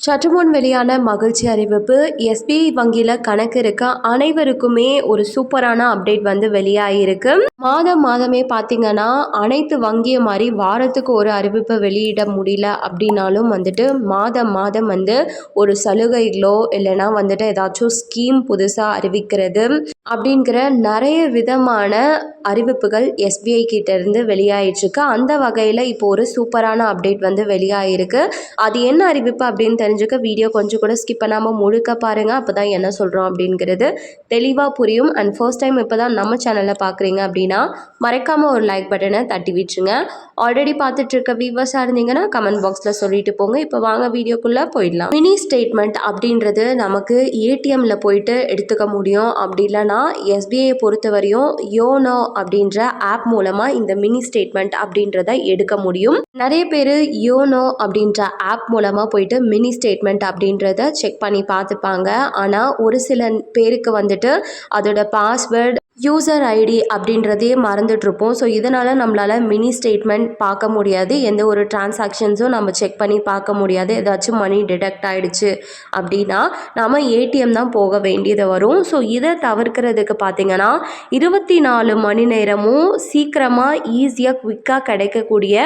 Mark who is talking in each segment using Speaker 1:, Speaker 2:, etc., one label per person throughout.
Speaker 1: சற்று முன் வெளியான மகிழ்ச்சி அறிவிப்பு எஸ்பிஐ வங்கியில் கணக்கு இருக்க அனைவருக்குமே ஒரு சூப்பரான அப்டேட் வந்து வெளியாகிருக்கு மாதம் மாதமே பார்த்தீங்கன்னா அனைத்து வங்கியை மாதிரி வாரத்துக்கு ஒரு அறிவிப்பை வெளியிட முடியல அப்படின்னாலும் வந்துட்டு மாதம் மாதம் வந்து ஒரு சலுகைகளோ இல்லைனா வந்துட்டு ஏதாச்சும் ஸ்கீம் புதுசாக அறிவிக்கிறது அப்படிங்கிற நிறைய விதமான அறிவிப்புகள் எஸ்பிஐ கிட்டேருந்து வெளியாயிட்ருக்கு அந்த வகையில் இப்போ ஒரு சூப்பரான அப்டேட் வந்து வெளியாகிருக்கு அது என்ன அறிவிப்பு அப்படின்னு தெரிஞ்சுக்க வீடியோ கொஞ்சம் கூட ஸ்கிப் பண்ணாமல் முழுக்க பாருங்கள் அப்போ தான் என்ன சொல்கிறோம் அப்படிங்கிறது தெளிவாக புரியும். அண்ட் ஃபர்ஸ்ட் டைம் இப்போ தான் நம்ம சேனலில் பார்க்குறீங்க அப்படின்னா மறக்காமல் ஒரு லைக் பட்டனை தட்டி விட்டுருங்க. ஆல்ரெடி பார்த்துட்ருக்க வியூவர்ஸாக இருந்தீங்கன்னா கமெண்ட் பாக்ஸில் சொல்லிட்டு போங்க. இப்போ வாங்க வீடியோக்குள்ளே போயிடலாம். மினி ஸ்டேட்மெண்ட் அப்படின்றது நமக்கு ஏடிஎம்மில் போயிட்டு எடுத்துக்க முடியும். அப்படி இல்லைனா எஸ்பிஐயை பொறுத்தவரையும் யோனோ அப்படின்ற ஆப் மூலமாக இந்த மினி ஸ்டேட்மெண்ட் அப்படின்றத எடுக்க முடியும். நிறைய பேர் யோனோ அப்படின்ற ஆப் மூலமாக போயிட்டு மினி ஸ்டேட்மெண்ட் அப்படின்றத செக் பண்ணி பார்த்துப்பாங்க. ஆனால் ஒரு சில பேருக்கு வந்துட்டு அதோட பாஸ்வேர்டு யூசர் ஐடி அப்படின்றதையே மறந்துட்டுருப்போம். ஸோ இதனால் நம்மளால் மினி ஸ்டேட்மெண்ட் பார்க்க முடியாது. எந்த ஒரு டிரான்சாக்ஷன்ஸும் நம்ம செக் பண்ணி பார்க்க முடியாது. ஏதாச்சும் மணி டிடெக்ட் ஆகிடுச்சு அப்படின்னா நாம் ஏடிஎம் தான் போக வேண்டியது வரும். ஸோ இதை தவிர்க்கிறதுக்கு பார்த்திங்கன்னா இருபத்தி நாலு மணி நேரமும் சீக்கிரமாக ஈஸியாக குவிக்காக கிடைக்கக்கூடிய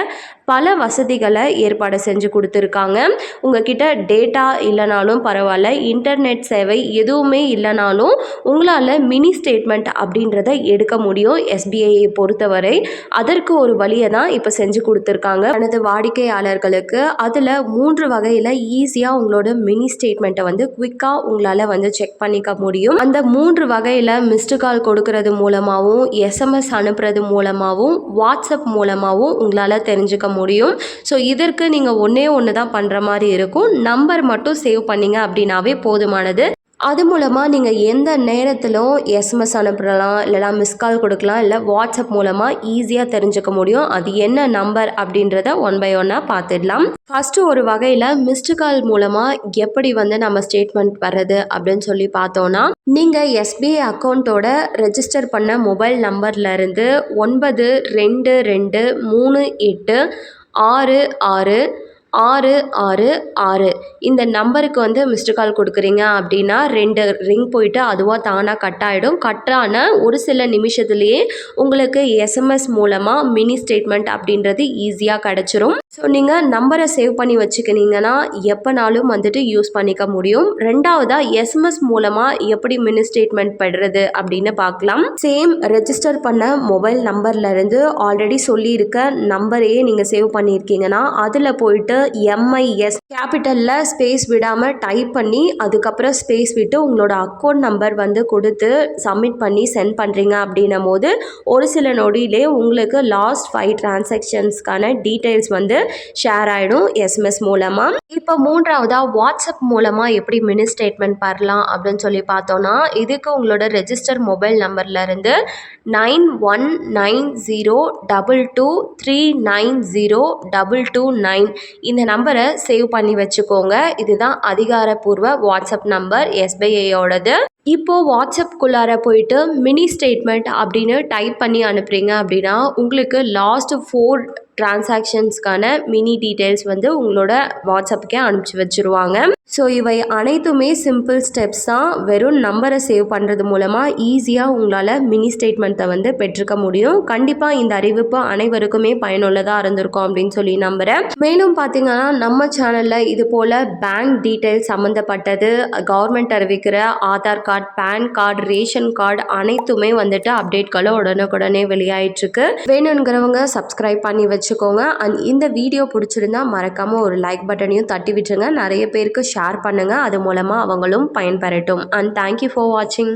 Speaker 1: பல வசதிகளை ஏற்பாடு செஞ்சு கொடுத்துருக்காங்க. உங்ககிட்ட டேட்டா இல்லைனாலும் பரவாயில்ல. இன்டர்நெட் சேவை எதுவுமே இல்லைனாலும் உங்களால் மினி ஸ்டேட்மெண்ட் அப்படி அப்படின்றத எடுக்க முடியும் எஸ்பிஐயை பொறுத்தவரை. அதற்கு ஒரு வழியை தான் இப்போ செஞ்சு கொடுத்துருக்காங்க. எனது வாடிக்கையாளர்களுக்கு அதில் மூன்று வகையில் ஈஸியாக உங்களோட மினி ஸ்டேட்மெண்ட்டை வந்து குவிக்காக உங்களால் வந்து செக் பண்ணிக்க முடியும். அந்த மூன்று வகையில் மிஸ்டு கால் கொடுக்கறது மூலமாகவும் எஸ்எம்எஸ் அனுப்புறது மூலமாகவும் வாட்ஸ்அப் மூலமாகவும் உங்களால் தெரிஞ்சுக்க முடியும். ஸோ இதற்கு நீங்கள் ஒன்றே ஒன்று தான் பண்ணுற மாதிரி இருக்கும். நம்பர் மட்டும் சேவ் பண்ணிங்க அப்படின்னாவே போதுமானது. அது மூலமாக நீங்கள் எந்த நேரத்திலும் எஸ்எம்எஸ் அனுப்பலாம் இல்லைனா மிஸ்கால் கொடுக்கலாம் இல்லை வாட்ஸ்அப் மூலமாக ஈஸியாக தெரிஞ்சுக்க முடியும். அது என்ன நம்பர் அப்படின்றத ஒன் பை ஒன்னாக பார்த்துடலாம். ஃபஸ்ட்டு ஒரு வகையில் மிஸ்டு கால் மூலமாக எப்படி வந்து நம்ம ஸ்டேட்மெண்ட் வர்றது அப்படின்னு சொல்லி பார்த்தோன்னா நீங்கள் எஸ்பிஐ அக்கௌண்ட்டோட ரெஜிஸ்டர் பண்ண மொபைல் நம்பர்லேருந்து ஒன்பது ரெண்டு ரெண்டு மூணு எட்டு ஆறு ஆறு ஆறு ஆறு ஆறு. இந்த நம்பருக்கு வந்து மிஸ்டு கால் கொடுக்குறீங்க அப்படின்னா ரெண்டு ரிங் போயிட்டு அதுவாக தானாக கட் ஆகிடும் கட் ஆன ஒரு சில நிமிஷத்துலேயே உங்களுக்கு எஸ்எம்எஸ் மூலமாக மினி ஸ்டேட்மெண்ட் அப்படின்றது ஈஸியாக கிடச்சிரும். ஸோ நீங்கள் நம்பரை சேவ் பண்ணி வச்சுக்கினீங்கன்னா எப்போனாலும் வந்துட்டு யூஸ் பண்ணிக்க முடியும். ரெண்டாவதாக எஸ்எம்எஸ் மூலமாக எப்படி மினி ஸ்டேட்மெண்ட் பெறுறது அப்படின்னு பார்க்கலாம். சேம் ரெஜிஸ்டர் பண்ண மொபைல் நம்பர்லேருந்து ஆல்ரெடி சொல்லியிருக்க நம்பரையே நீங்கள் சேவ் பண்ணியிருக்கீங்கன்னா அதில் போயிட்டு எம்ஐஎஸ் கேபிட்டலில் ஸ்பேஸ் விடாமல் டைப் பண்ணி அதுக்கப்புறம் ஸ்பேஸ் விட்டு உங்களோட அக்கௌண்ட் நம்பர் வந்து கொடுத்து சப்மிட் பண்ணி சென்ட் பண்ணுறீங்க அப்படின்னும் போது ஒரு சில நொடியிலே உங்களுக்கு லாஸ்ட் ஃபைவ் டிரான்சாக்ஷன்ஸ்க்கான டீட்டெயில்ஸ் வந்து ஷேர் ஆகிடும் எஸ்எம்எஸ் மூலமாக இப்போ மூன்றாவதாக வாட்ஸ்அப் மூலமாக எப்படி மினி ஸ்டேட்மெண்ட் வரலாம் அப்படின்னு சொல்லி பார்த்தோன்னா இதுக்கு உங்களோட ரெஜிஸ்டர் மொபைல் நம்பர்லேருந்து nine one nine zero double two three nine zero double two nine இந்த நம்பரை சேவ் பண்ணி வச்சுக்கோங்க. இதுதான் அதிகாரப்பூர்வ வாட்ஸ்அப் நம்பர் எஸ்பிஐயோடது இப்போது வாட்ஸ்அப்குள்ளார போயிட்டு மினி ஸ்டேட்மெண்ட் அப்படின்னு டைப் பண்ணி அனுப்புகிறீங்க அப்படின்னா உங்களுக்கு லாஸ்ட் ஃபோர் டிரான்சாக்ஷன்ஸ்க்கான மினி டீட்டெயில்ஸ் வந்து உங்களோட வாட்ஸ்அப்புக்கே அனுப்பிச்சி வச்சுருவாங்க. ஸோ இவை அனைத்துமே சிம்பிள் ஸ்டெப்ஸ் தான். வெறும் நம்பரை சேவ் பண்ணுறது மூலமாக ஈஸியாக உங்களால் மினி ஸ்டேட்மெண்ட்டை வந்து பெற்றுக்க முடியும். கண்டிப்பாக இந்த அறிவிப்பு அனைவருக்குமே பயனுள்ளதாக இருந்திருக்கும் அப்படின்னு சொல்லி நம்புகிறேன் மேலும் பார்த்தீங்கன்னா நம்ம சேனலில் இது போல் பேங்க் டீட்டெயில்ஸ் சம்மந்தப்பட்டது கவர்மெண்ட் அறிவிக்கிற Aadhaar card PAN card ration card அனைத்துமே வந்துட்டு அப்டேட்களும் உடனுக்குடனே வெளியாயிட்டுருக்கு. வேணுங்கிறவங்க சப்ஸ்கிரைப் பண்ணி வச்சு வச்சுக்கோங்க. அண்ட் இந்த வீடியோ பிடிச்சிருந்தா மறக்காமல் ஒரு லைக் பட்டனையும் தட்டி விட்டுருங்க. நிறைய பேருக்கு ஷேர் பண்ணுங்கள் அது மூலமாக அவங்களும் பயன்பெறட்டும். அண்ட் தேங்க்யூ ஃபார் வாட்சிங்